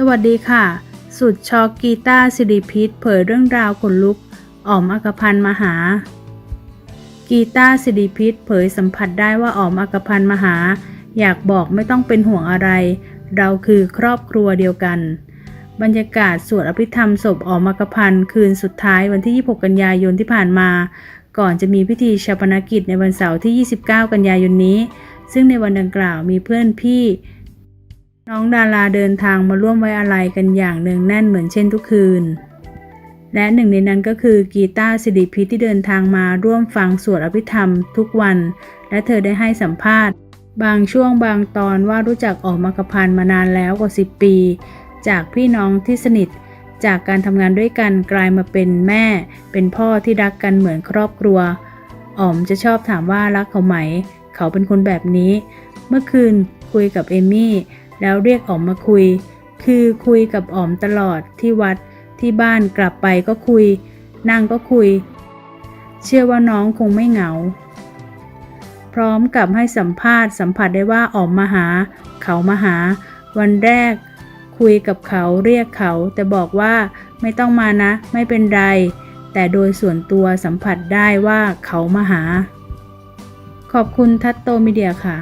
สวัสดีค่ะ สุดช็อกกีตาสิริพิษเผยเรื่องราวขนลุกอ๋อมอักพันมาหา กีตาสิริพิษเผยสัมผัสได้ว่าอ๋อมอักพันมาหา อยากบอกไม่ต้องเป็นห่วงอะไร เราคือครอบครัวเดียวกัน บรรยากาศสวดอภิธรรมศพอ๋อมอักพันคืนสุดท้ายวันที่ 26 กันยายนที่ผ่านมา ก่อนจะมีพิธีชาปนกิจในวันเสาร์ที่ 29 กันยายนนี้ ซึ่งในวันดังกล่าวมีเพื่อนพี่ น้องดาราเดินทางมาร่วมไว้อาลัยกันอย่างเนืองแน่นเหมือนเช่นทุกคืน และหนึ่งในนั้นก็คือกีตาร์สิริพิษที่เดินทางมาร่วมฟังสวดอภิธรรมทุกวัน และเธอได้ให้สัมภาษณ์ บางช่วงบางตอนว่ารู้จักออกมากพันมานานแล้วกว่า 10 ปี จากพี่น้องที่สนิท จากการทำงานด้วยกันกลายมาเป็นแม่ เป็นพ่อที่รักกันเหมือนครอบครัวอ๋อมจะชอบถามว่ารักเขาไหม เขาเป็นคนแบบนี้ เมื่อคืนคุยกับเอมี่ แล้วเรียกออมมาคุย คือคุยกับอ๋อมตลอดที่วัดที่บ้านกลับไปก็คุย นั่งก็คุย เชื่อว่าน้องคงไม่เหงา พร้อมกับให้สัมภาษณ์สัมผัสได้ว่าอ๋อมมาหา เขามาหา วันแรก คุยกับเขาเรียกเขา แต่บอกว่าไม่ต้องมานะ ไม่เป็นไร แต่โดยส่วนตัวสัมผัสได้ว่าเขามาหา ขอบคุณทัตโตมีเดียค่ะ